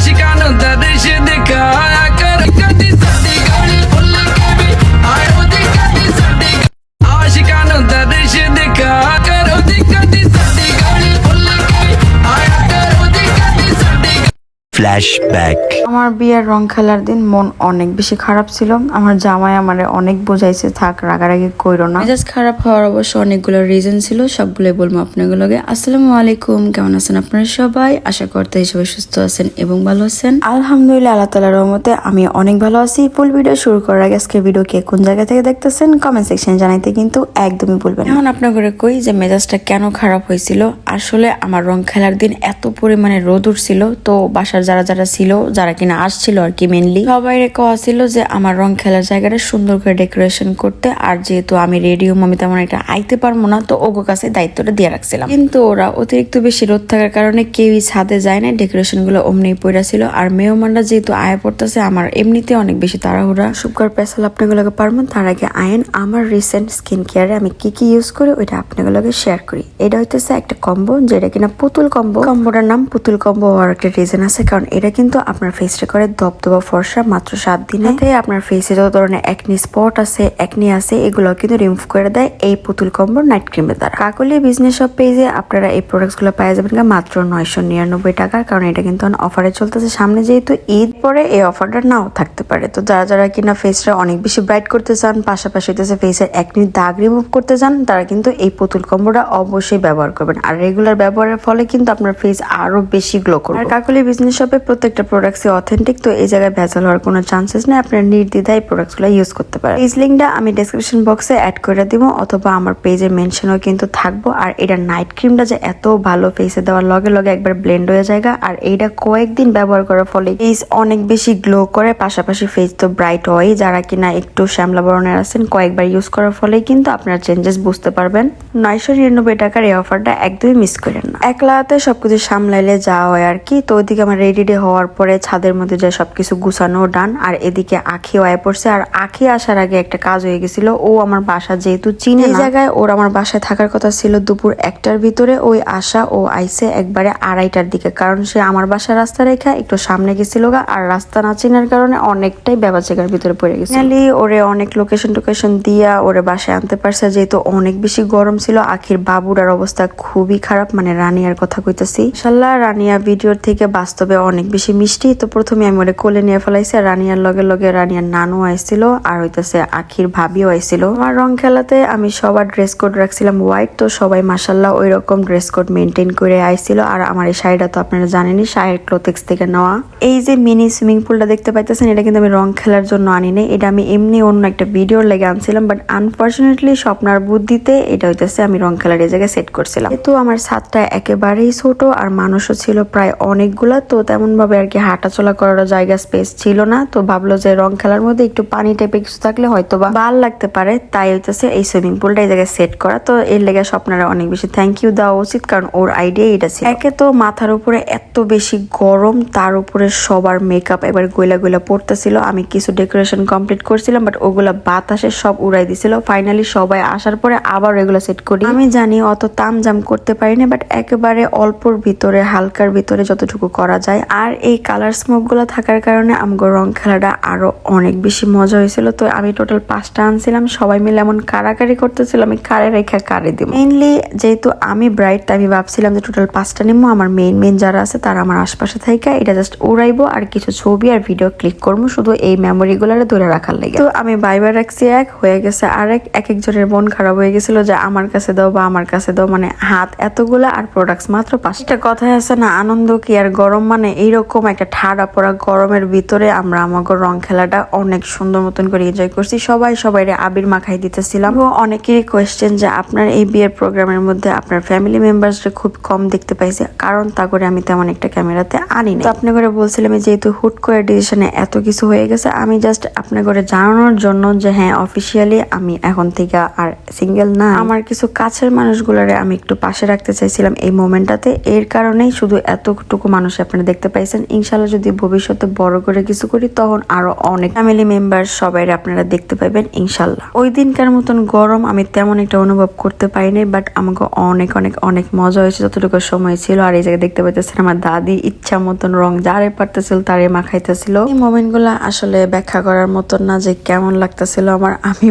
Não tá deixando de cara Flashback. আমার বিয়ের রং খেলার দিন মন অনেক বেশি খারাপ ছিল। আমার জামাই আমারে অনেক বোঝাইছে থাক রাগারাগি কইরো না। মেজাজ খারাপ হওয়ার অবশ্য অনেকগুলো রিজন ছিল সবগুলোই বলব আপনাগুলোকে। আসসালামু আলাইকুম কেমন আছেন আপনারা সবাই? আশা করতে হিসেবে সুস্থ আছেন এবং ভালো আছেন। আলহামদুলিল্লাহ আল্লাহ তালার রহমতে আমি অনেক ভালো আছি। ফুল ভিডিও শুরু করার আগে আজকে ভিডিও কে কোন জায়গা থেকে দেখতেছেন কমেন্ট সেকশন জানাইতে কিন্তু একদমই বলবেন না। এখন আপনার কই যে মেজাজটা কেন খারাপ হয়েছিল? আসলে আমার রং খেলার দিন এত পরিমাণে রোদ উঠছিল তো বাসার যারা যারা ছিল, যারা কিনা আসছিল আর কি মেনলি সবাই কওয়া ছিল যে আমার রং খেলার জায়গাটা সুন্দর করে ডেকোরেশন করতে আর যেহেতু আমি রেডিও আমি তেমন একটা আইতে পারব না, তো ওগো কাছে দায়িত্বটা দিয়ে রাখছিলাম। কিন্তু ওরা অতিরিক্ত বেশি রোদ থাকার কারণে কেউই ছাদে যায় না ডেকোরেশনগুলো অমনি পড়া ছিল। আর মেহমানরা যেহেতু আয় পড়তেছে, আমার এমনিতে অনেক বেশি তাড়াহুড়া। শুকার পেশাল আপনাগুলোকে পারবেন তার আগে আয়েন, আমার রিসেন্ট স্কিন কেয়ারে আমি কি কি ইউজ করি, ওইটা আপনাগুলোকে শেয়ার করি। এটা হইতেছে একটা কম্বো যেটা কিনা পুতুল কম্বো কম্বোটার নাম পুতুল কম্বো হওয়ার একটা রিজন আছে, কারণ এটা কিন্তু আপনার ফেসটা করে দবদবা ফর্সা মাত্র সাত দিনে। আপনার ফেসে যত ধরনের একনি স্পট আছে একনি আছে এগুলো কিন্তু রিমুভ করে দেয় এই পুতুল কম্বো নাইট ক্রিমের দ্বারা। কাকলি বিজনেস শপ পেজে আপনারা এই প্রোডাক্টসগুলো পাওয়া যাবেন মাত্র নয়শো নিরানব্বই টাকা কারণ এটা কিন্তু অফারে চলতেছে। সামনে যেহেতু ঈদ পরে এই অফারটা নাও থাকতে পারে। তো যারা যারা কিনা ফেসটা অনেক বেশি ব্রাইট করতে চান পাশাপাশি হইতেছে ফেসের একনি দাগ রিমুভ করতে চান তারা কিন্তু এই পুতুল কম্বোটা অবশ্যই ব্যবহার করবেন। আর রেগুলার ব্যবহারের ফলে কিন্তু আপনার ফেস আরও বেশি গ্লো করবে। আর কাকলি বিজনেস শপে প্রত্যেকটা প্রোডাক্টস অথেন্টিক তো এই জায়গায় ভেজাল হওয়ার কোনো চান্সেস নেই। আপনার নির্দ্বিধায় প্রোডাক্টসগুলো ইউজ করতে পারেন। এই লিঙ্কটা আমি ডেসক্রিপশন বক্সে অ্যাড করে দিব, অথবা আমার পেজে মেনশনও কিন্তু থাকব। আর এটা নাইট ক্রিমটা যে এত ভালো ফেসে দেওয়ার লগে লগে একবার ব্লেন্ড হয়ে যায় আর এইটা কয়েকদিন ব্যবহার করার ফলে ফেস অনেক বেশি গ্লো করে, পাশাপাশি ফেস তো ব্রাইট হয় যারা কিনা একটু শ্যামলা বরণের আছেন, কয়েকবার ইউজ করার ফলে কিন্তু আপনারা চেঞ্জেস বুঝতে পারবেন। নয়শো নিরানব্বই টাকার এই অফারটা একদমই মিস করেন না। একলাতে সবকিছু সামলাইলে যাওয়া হয় আর কি। তো ওইদিকে আমার রেডি ডে হওয়ার পরে ছাদের মধ্যে যে সবকিছু গুছানো ডান আর এদিকে আখি আয় পড়ছে। আর আখি আসার আগে একটা কাজ হয়ে গেছিল ও আমার বাসা যেহেতু চিনে এই জায়গায় ওর আমার বাসায় থাকার কথা ছিল দুপুর একটার ভিতরে। ওই আসা ও আইসে একবারে আড়াইটার দিকে। কারণ সে আমার বাসার রাস্তা রেখা একটু সামনে গেছিল গা। আর রাস্তা না চেনার কারণে অনেকটাই ব্যাপাচেকার ভিতরে পড়ে গেছে ওরে অনেক লোকেশন টোকেশন দিয়া ওরে বাসায় আনতে পারছে। যেহেতু অনেক বেশি গরম ছিল আখির বাবুরার অবস্থা খুবই খারাপ। মানে রানিয়ার কথা কইতাছি। ইনশাল্লাহ রানিয়া ভিডিওর থেকে বাস্তবে অনেক বেশি মিষ্টি। তো প্রথমে আমি ওরে কোলে নিয়ে ফেলাইছি আর রানিয়ার লগে লগে রানিয়ার নানু আইছিল আর হইতাছে আখির ভাবিও আইছিল। আমার রং খেলাতে আমি সবার ড্রেস কোড রাখছিলাম হোয়াইট তো সবাই মাসাল্লাহ ওই রকম ড্রেস কোড মেনটেন করে আইছিল। আর আমার এই শাড়িটা তো আপনারা জানেনই, শাড়ির ক্লোথেক্স থেকে নেওয়া। এই যে মিনি সুইমিং পুলটা দেখতে পাইতেছেন, এটা কিন্তু আমি রং খেলার জন্য আনি নাই এটা আমি এমনি অন্য একটা ভিডিওর লেগে আনছিলাম বাট আনফর্চুনেটলি স্বপ্নার বুদ্ধিতে এটা হইতেছে আমি রং খেলার এই জায়গায় সেট করছিলাম। যেহেতু আমার ছাদটা একেবারেই ছোট আর মানুষও ছিল প্রায় অনেকগুলা, তো তেমন ভাবে আর কি হাঁটাচলা করার জায়গা স্পেস ছিল না। তো ভাবলো যে রং খেলার মধ্যে একটু পানি টাইপের কিছু থাকলে হয়তো বা ভালো লাগতে পারে। তাই হইতেছে এই সুইমিং পুলটা এই জায়গায় সেট করা। তো এর লেগে স্বপ্নারা অনেক বেশি থ্যাংক ইউ দেওয়া উচিত কারণ ওর আইডিয়া এটা ছিল। একে তো মাথার উপরে এত বেশি গরম, তার উপরে সবার মেকআপ এবার গইলা গইলা পড়তেছিল আমি কিছু ডেকোরেশন কমপ্লিট করছিলাম বাট ওগুলা বাতাসে সব উড়াই দিছিল। ফাইনালি সবাই আসার পরে আবার এগুলো সেট করি। আমি জানি অত তাম জাম করতে পারিনি বাট একেবারে অল্পর ভিতরে, হালকার ভিতরে যতটুকু করা যায় আর এই কালার স্মোকগুলো থাকার কারণে আমগো রং খেলাটা আরও অনেক বেশি মজা হয়েছিল। তো আমি টোটাল পাঁচটা আনছিলাম, সবাই মিলে এমন কারাকারি করতেছিল, আমি কারে রেখা কারে দিব। মেইনলি যেহেতু আমি ব্রাইট তাই আমি ভাবছিলাম যে টোটাল পাঁচটা নিবো আমার মেইন মেইন যারা আছে তারা আমার আশপাশে থাকে এটা জাস্ট উড়াইবো আর কিছু ছবি আর ভিডিও ক্লিক করব, শুধু এই মেমোরি গুলারে ধরে রাখার লেগে। তো আমি বাইবার রাখছি এক, হয়ে গেছে আরেক এক এক একজনের মন খারাপ হয়ে গেছিল যে আমার কাছে দাও বা আমার কাছে দাও মানে হাত এতগুলা আর প্রোডাক্টস মাত্র পাঁচটা। কথায় আছে না, আনন্দ কি আর গরম মানে এইরকম একটা ঠাড়া পড়া গরমের ভিতরে আমরা আমাকে রং খেলাটা অনেক সুন্দর মতন করে এনজয় করছি। সবাই সবাই আবির মাখাই দিতেছিলাম। ও অনেকেরই কোয়েশ্চেন যে আপনার এই বিয়ের প্রোগ্রামের মধ্যে আপনার ফ্যামিলি মেম্বার্সরা খুব কম দেখতে পাইছে, কারণ তা করে আমি তেমন একটা ক্যামেরাতে আনি না আপনি করে বলছিলাম যেহেতু হুট করে ডিসিশনে এত কিছু হয়ে গেছে, আমি জাস্ট আপনার করে জানানোর জন্য যে হ্যাঁ অফিসিয়ালি আমি এখন থেকে আর সিঙ্গেল না। আমার কিছু কাছের মানুষগুলোরে আমি একটু পাশে রাখতে চাইছিলাম এই মোমেন্টটাতে এর কারণেই শুধু এতটুকু মানুষ আপনারা দেখতে পাইছেন। ইনশাল্লাহ যদি ভবিষ্যতে বড় করে কিছু করি, তখন আরও অনেক ফ্যামিলি মেম্বার সবাই আপনারা দেখতে পাবেন ইনশাল্লাহ ওই দিনকার মতন গরম, আমি তেমন একটা অনুভব করতে পারিনি বাট আমাকে অনেক অনেক অনেক মজা হয়েছে যতটুকু সময় ছিল। আর এই জায়গায় দেখতে পাইতেছেন আমার দাদি, ইচ্ছা মতন রং যারে পারতেছিল, তারে মাখাইতেছিল। এই মোমেন্টগুলো আসলে ব্যাখ্যা করার মতন না যে কেমন লাগতেছিল আমার। আমি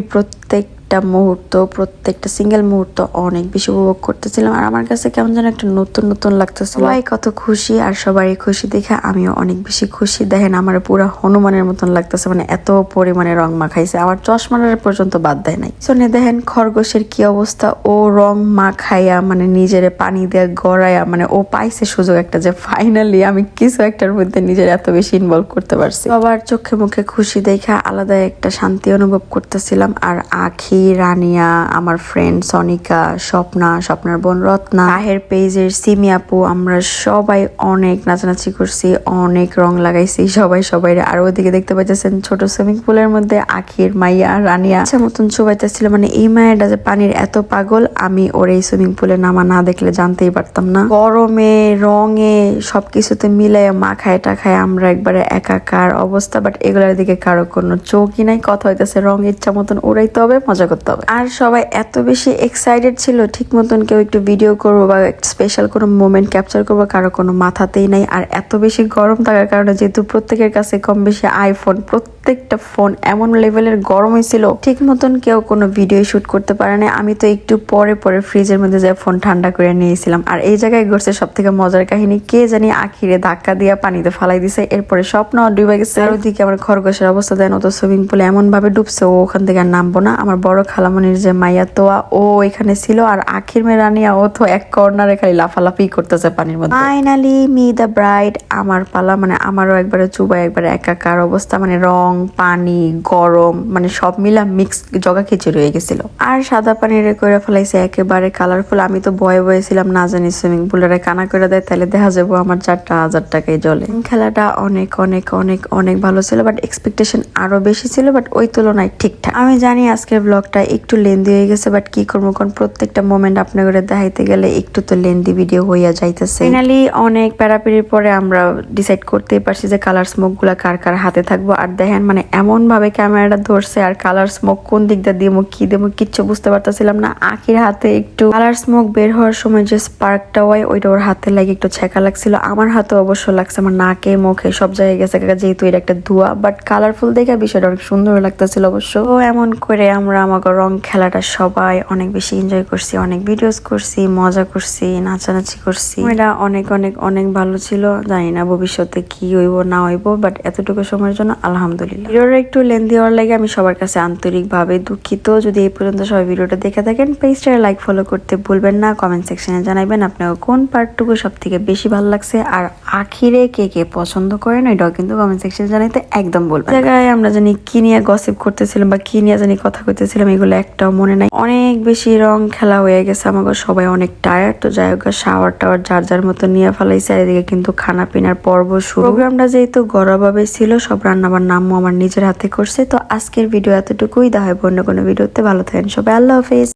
প্রত্যেকটা মুহূর্ত, প্রত্যেকটা সিঙ্গেল মুহূর্ত অনেক বেশি উপভোগ করতেছিলাম। আর আমার কাছে কেমন যেন একটা নতুন নতুন লাগতেছিল। সবাই কত খুশি আর সবারই খুশি দেখে আমিও অনেক বেশি খুশি। দেখেন আমার পুরো হনুমানের মতন লাগতেছে মানে এত পরিমাণে রং মাখাইছে। আমার চশমার পর্যন্ত বাদ দেয় নাই। শোনে দেখেন খরগোশের কি অবস্থা। ও রং মাখাইয়া মানে নিজের পানি দিয়ে গড়াইয়া মানে ও পাইছে সুযোগ একটা যে ফাইনালি আমি কিছু একটার মধ্যে নিজের এত বেশি ইনভলভ করতে পারছি। সবার চোখে মুখে খুশি দেখা আলাদা একটা শান্তি অনুভব করতেছিলাম। আর আখি রানিয়া, আমার ফ্রেন্ড সনিকা, স্বপ্না, স্বপ্নার বোন রত্না আহের পেজের সিমি আপু, আমরা সবাই অনেক নাচানাচি করছি, অনেক রং লাগাইছি, সবাই সবাই। আর ওদিকে দেখতে পাইতেছেন ছোট সুইমিং পুলের মধ্যে আখির, মাইয়া, রানিয়া। আচ্ছা মতন চুবাইতেছিল মানে এই মায়েরটা যে পানির এত পাগল, আমি ওর এই সুইমিং পুলে নামা না দেখলে জানতেই পারতাম না। গরমে, রঙে, সবকিছুতে মিলাই মাখায় টাখায় আমরা একবারে একাকার অবস্থা বাট এগুলোর দিকে কারও কোনো চোখই নাই। কথা হইতেছে রং ইচ্ছা মতন উড়াইতে হবে, মজা করতে হবে। আর সবাই এত বেশি এক্সাইটেড ছিল ঠিক মতন কেউ একটু ভিডিও করব বা স্পেশাল কোনো মোমেন্ট ক্যাপচার করব কারও কোনো মাথাতেই নাই। আর এত বেশি গরম থাকার কারণে যেহেতু প্রত্যেকের কাছে কম বেশি আইফোন প্রত্যেকটা ফোন এমন লেভেলের গরম হয়েছিল ঠিক মতন কেউ কোনো ভিডিও শুট করতে পারে না আমি তো একটু পরে পরে ফ্রিজের মধ্যে যে ফোন ঠান্ডা করে নিয়েছিলাম। আর এই জায়গায় ঘটছে সব থেকে মজার কাহিনী কে জানি আখিরে ধাক্কা দিয়ে পানিতে ফালাই দিছে। এরপরে স্বপ্ন ডুবে গেছে। আর ওদিকে আমার খরগোশের অবস্থা দেন ও তো সুইমিং পুলে এমন ভাবে ডুবছে ও ওখান থেকে আর নামবো না। আমার বড় খালামনির যে মাইয়া তোয়া, ও এখানে ছিল আর আখির মেয়ে রানিয়া ও তো এক কর্নারে খালি লাফালাফি করতেছে পানির মধ্যে। ফাইনালি মি দ্য ব্রাইড আমার পালা মানে আমারও একবারে চুবাই, একবারে একাকার অবস্থা মানে রং, পানি, গরম মানে সব মিলা মিক্স জগা খিচুড়ি হয়ে গেছিল। আর সাদা পানিরে করে ফেলাইছে একেবারে কালারফুল আমি তো ভয়ে ভয়ে ছিলাম, না জানি সুইমিং পুলের কানা করে দেয় তাহলে দেখা যাব আমার চারটা হাজার টাকায় জলে। খেলাটা অনেক অনেক অনেক অনেক ভালো ছিল বাট এক্সপেকটেশন আরও বেশি ছিল বাট ওই তুলনায় ঠিকঠাক। আমি জানি আজকের ব্লগটা একটু লেন্দি হয়ে গেছে বাট কি করব? কারণ প্রত্যেকটা মোমেন্ট আপনাদের দেখাইতে গেলে একটু তো লেন্দি ভিডিও হইয়া যাইতেছে। ফাইনালি অনেক প্যারাপিরির পরে আমরা ডিসাইড করতেই পারছি যে কালার স্মোকগুলা কার কার হাতে থাকব। আর দেখেন মানে এমন ভাবে ক্যামেরাটা ধরছে, আর কালার স্মোক কোন দিক দিয়ে দিব কি দেবো কিচ্ছু বুঝতে পারতেছিলাম না। আখির হাতে একটু কালার স্মোক বের হওয়ার সময় যে স্পার্কটা হয়, ওইটা ওর হাতে লাগে একটু ছেঁকা লাগছিল। আমার হাতে অবশ্য লাগছে, আমার নাকে, মুখে সব জায়গায় গেছে যেহেতু এটা একটা ধোয়া বাট কালারফুল দেখে বিষয়টা অনেক সুন্দর লাগতেছিল অবশ্য। এমন করে আমরা আমাকে রং খেলাটা সবাই অনেক বেশি এনজয় করছি। অনেক ভিডিওস করছি, মজা করছি, নাচানাচি করছি। এটা অনেক অনেক অনেক ভালো ছিল। জানি না ভবিষ্যতে কি হইব, না হইব বাট এতটুকু সময়ের জন্য আলহামদুলিল্লাহ। ভিডিওটা একটু লেন্দি হওয়ার লাগে আমি সবার কাছে আন্তরিকভাবে দুঃখিত। যদি এই পর্যন্ত সবাই ভিডিওটা দেখে থাকেন পেজটা লাইক ফলো করতে ভুলবেন না। কমেন্ট সেকশনে জানাবেন আপনাকে কোন পার্টটুকু সব থেকে বেশি ভালো লাগছে। আর আখিরে কে কে পছন্দ করেন এটাও কিন্তু কমেন্ট সেকশনে জানাইতে একদম বলবেন জায়গায় আমরা জানি কি নিয়ে গসিপ করতেছিলাম বা কি নিয়ে জানি কথা কইতেছিলাম এগুলো একটাও মনে নাই। অনেক বেশি রং খেলা হয়ে গেছে। আমাকে সবাই অনেক টায়ার তো যাই হোক শাওয়ার টাওয়ার যার যার মতো নিয়ে ফেলাইছে। আর এদিকে কিন্তু খানা পিনার পর্ব শুরু। প্রোগ্রামটা যেহেতু গড়াভাবে ছিল, সব রান্নাবার নামও আমার নিজের হাতে করছে। তো আজকের ভিডিও এতটুকুই। দেখা হয় অন্য কোনো ভিডিওতে ভালো থাকেন সবাই। আল্লাহ হাফেজ।